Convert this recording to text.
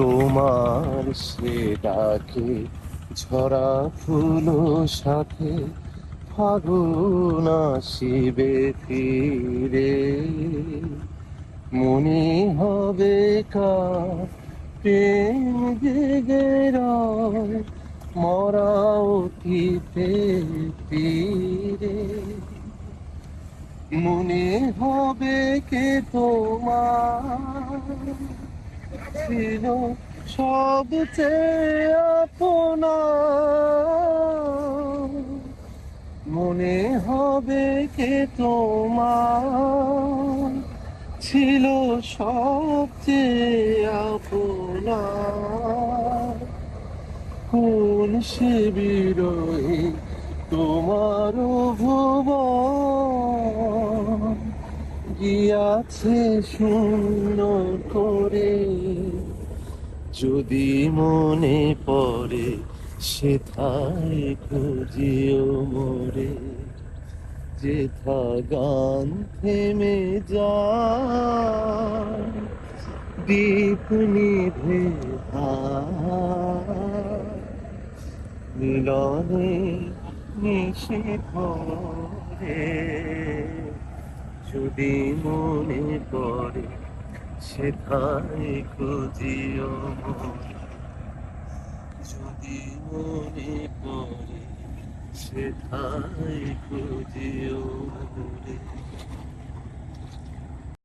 তোমার সে ডাকে ঝরা ফুল সাথে ফাগুন আসিবে ফিরে। মনে হবে কার প্রেম জেগে মরা অতীতে তীরে মনে হবে কে তোমার ছিল সবচেয়ে আপনা মনে হবে কে তোমার? ছিল সবচেয়ে আপনা কোন সে বিরয়ে তোমার ভুবন গিয়াছে শূন্য করে। যদি মনে পড়ে, সেথায় খুঁজিও মোরে। যেথা গান থেমে যা দীপ নিভে। মিলনে নিশিথরে যদি মনে পড়ে সেথায় খুঁজিও। যদি মনে পড়ে সেথায় খুঁজিও।